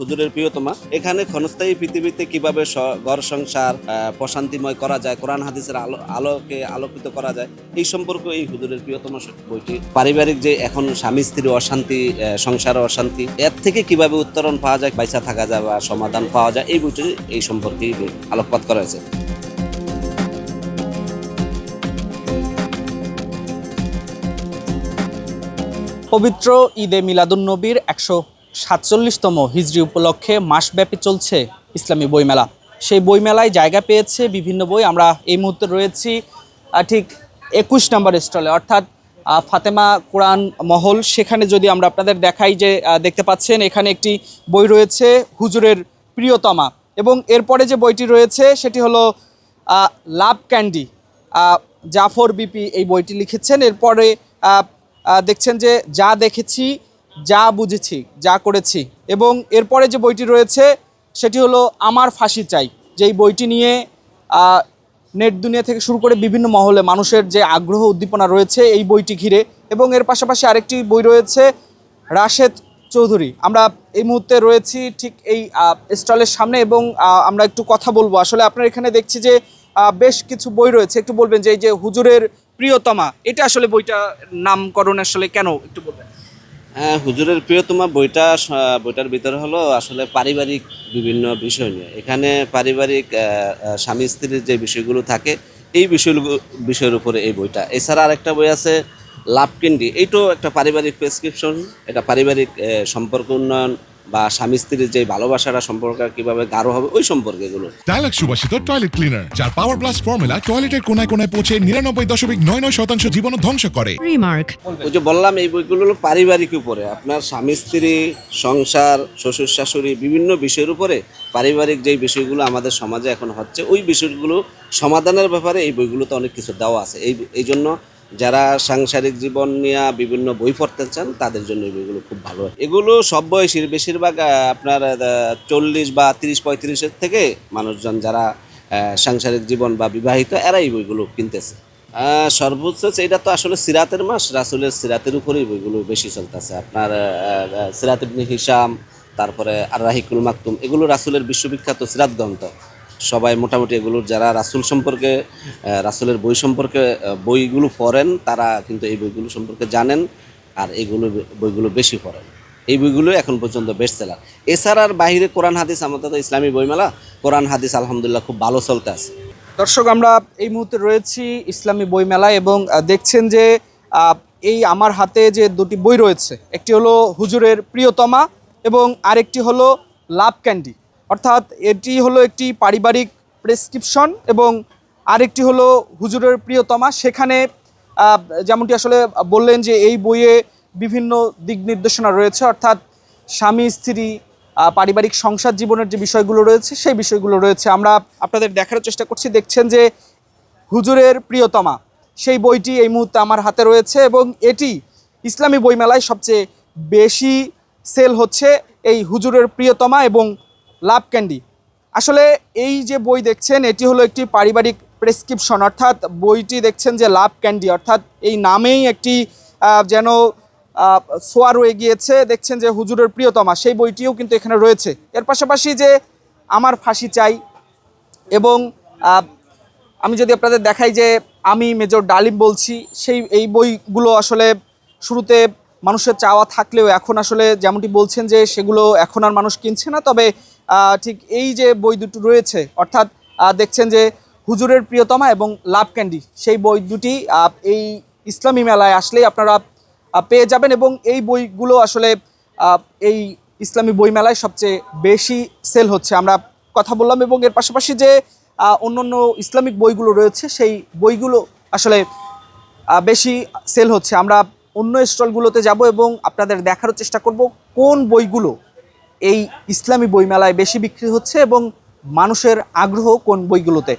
হুজুরের প্রিয়তমা, এখানে ক্ষণস্থায়ী পৃথিবীতে কীভাবে ঘর সংসার প্রশান্তিময় করা যায়, কোরআন হাদিসের আলো, আলোকে আলোকিত করা যায়, এই সম্পর্কে এই হুজুরের প্রিয়তমা বইটি। পারিবারিক যে এখন স্বামী স্ত্রীর অশান্তি সংসার সংসারে অশান্তি, এর থেকে কীভাবে উত্তরণ পাওয়া যায়, পয়সা থাকা যায় বা সমাধান পাওয়া যায়, এই বইটি এই সম্পর্কে আলোকপাত করা হয়েছে। পবিত্র ঈদে মিলাদুন্নবীর একশো সাতচল্লিশতম হিজরি উপলক্ষে মাসব্যাপী চলছে ইসলামী বইমেলা। সেই বইমেলায় জায়গা পেয়েছে বিভিন্ন বই। আমরা এই মুহূর্তে রয়েছি ঠিক একুশ নম্বর স্টলে। অর্থাৎ ফাতেমা কোরআন মহল। সেখানে যদি আমরা আপনাদের দেখাই যে দেখতে পাচ্ছেন, এখানে একটি বই রয়েছে, হুজুরের প্রিয়তমা। এবং এরপরে যে বইটি রয়েছে, সেটি হলো লাভ ক্যান্ডি। জাফর বিপি এই বইটি লিখেছেন। এরপরে দেখছেন যে, যা দেখেছি যা বুঝেছি, যা করেছি। এবং এরপরে যে বইটি রয়েছে, সেটি হলো আমার ফাঁসি চাই। যেই বইটি নিয়ে নেট দুনিয়া থেকে শুরু করে বিভিন্ন মহলে মানুষের যে আগ্রহ, উদ্দীপনা রয়েছে এই বইটি ঘিরে। এবং এর পাশাপাশি আরেকটি বই রয়েছে, রাশেদ চৌধুরী। আমরা এই মুহূর্তে রয়েছি ঠিক এই স্টলের সামনে এবং আমরা একটু কথা বলব। আসলে আপনার এখানে দেখছি যে বেশ কিছু বই রয়েছে। একটু বলবেন যে, এই যে হুজুরের প্রিয়তমা, এটা আসলে বইটা নামকরণ আসলে কেন? একটু বলবেন। হুজুরের প্রিয়তমা বইটা বইটার ভিতরে হলো আসলে পারিবারিক বিভিন্ন বিষয় নিয়ে। এখানে পারিবারিক স্বামী স্ত্রীর যে বিষয়গুলো থাকে, এই বিষয়গুলো বিষয়ের উপরে এই বইটা। এছাড়া আরেকটা বই আছে লাভ ক্যান্ডি এইটাও একটা পারিবারিক প্রেসক্রিপশন এটা পারিবারিক সম্পর্ক উন্নয়ন বা স্বামী স্ত্রীর যে ভালোবাসাটা সম্পর্ক কীভাবে গাঢ় হবে ওই সম্পর্কে এগুলো। ডায়লগ সুবাসিত টয়লেট ক্লিনার যার পাওয়ার প্লাস ফর্মুলা টয়লেটের কোনায় কোনায় পৌঁছে নিরানব্বই দশমিক নয় নয় শতাংশ জীবন ধ্বংস করে। Remark. ওই যে বললাম এই বইগুলো হলো পারিবারিক উপরে। আপনার স্বামী স্ত্রী সংসার শ্বশুর শাশুড়ি বিভিন্ন বিষয়ের উপরে পারিবারিক যেই বিষয়গুলো আমাদের সমাজে এখন হচ্ছে ওই বিষয়গুলো সমাধানের ব্যাপারে এই বইগুলোতে অনেক কিছু দেওয়া আছে। এই এই জন্য যারা সাংসারিক জীবন নিয়ে বিভিন্ন বই পড়তে চান তাদের জন্য বইগুলো খুব ভালো। এগুলো সব বয়সীর বেশিরভাগ আপনার চল্লিশ বা তিরিশ পঁয়ত্রিশের থেকে মানুষজন যারা সাংসারিক জীবন বা বিবাহিত এরা এই বইগুলো কিনতেছে। সর্বোচ্চ এটা তো আসলে সিরাতের মাস রাসুলের সিরাতের উপরেই বইগুলো বেশি চলতেছে। আপনার আহ, আহ, সিরাত ইবনে হিসাম তারপরে আর রাহিকুল মাকতুম এগুলো রাসুলের বিশ্ববিখ্যাত সিরাত গ্রন্থ। সবাই মোটামুটি এগুলোর যারা রাসুল সম্পর্কে রাসুলের বই সম্পর্কে বইগুলো পড়েন, তারা কিন্তু এই বইগুলো সম্পর্কে জানেন আর এইগুলো বইগুলো বেশি পড়েন। এই বইগুলো এখন পর্যন্ত বেস্ট সেলার এছাড়ার বাইরে কোরআন, হাদিস আমাদের তো ইসলামী বইমেলা, কোরআন, হাদিস আলহামদুলিল্লাহ খুব ভালো চলতে আছে। দর্শক, আমরা এই মুহূর্তে রয়েছি ইসলামী বইমেলা এবং দেখছেন যে এই আমার হাতে যে দুটি বই রয়েছে, একটি হলো হুজুরের প্রিয়তমা এবং আরেকটি হলো লাভ ক্যান্ডি। অর্থাৎ এটি হলো একটি পারিবারিক প্রেসক্রিপশন এবং আরেকটি হলো হুজুরের প্রিয়তমা। সেখানে যেমনটি আসলে বললেন যে এই বইয়ে বিভিন্ন দিক নির্দেশনা রয়েছে, অর্থাৎ স্বামী, স্ত্রী পারিবারিক সংসার জীবনের যে বিষয়গুলো রয়েছে, সেই বিষয়গুলো রয়েছে। আমরা আপনাদের দেখার চেষ্টা করছি, দেখছেন যে হুজুরের প্রিয়তমা, সেই বইটি এই মুহূর্তে আমার হাতে রয়েছে এবং এটি ইসলামী বইমেলায় সবচেয়ে বেশি সেল হচ্ছে এই হুজুরের প্রিয়তমা এবং লাভ ক্যান্ডি। আসলে এই যে বই দেখছেন, এটি হলো একটি পারিবারিক প্রেসক্রিপশন। অর্থাৎ বইটি দেখছেন যে লাভ ক্যান্ডি, অর্থাৎ এই নামেই একটি যেন সোয়া রয়ে গিয়েছে। দেখছেন যে হুজুরের প্রিয়তমা, সেই বইটিও কিন্তু এখানে রয়েছে। এর পাশাপাশি যে আমার ফাঁসি চাই এবং আমি যদি আপনাদের দেখাই যে আমি মেজর ডালিম বলছি, সেই, এই বইগুলো আসলে শুরুতে মানুষের চাওয়া থাকলেও এখন আসলে যেমনটি বলছেন যে সেগুলো এখন আর মানুষ কিনছে না। তবে ঠিক এই যে বই দুটো রয়েছে, অর্থাৎ দেখছেন যে হুজুরের প্রিয়তমা এবং লাভ ক্যান্ডি, সেই বই দুটি এই ইসলামী মেলায় আসলেই আপনারা পেয়ে যাবেন এবং এই বইগুলো আসলে এই ইসলামী বইমেলায় সবচেয়ে বেশি সেল হচ্ছে। আমরা কথা বললাম এবং এর পাশাপাশি যে অন্য অন্য ইসলামিক বইগুলো রয়েছে, সেই বইগুলো আসলে বেশি সেল হচ্ছে। আমরা অন্য স্টলগুলোতে যাব এবং আপনাদের দেখারও চেষ্টা করব কোন বইগুলো এই ইসলামী বইমেলায় বেশি বিক্রি হচ্ছে এবং মানুষের আগ্রহ কোন বইগুলোতে?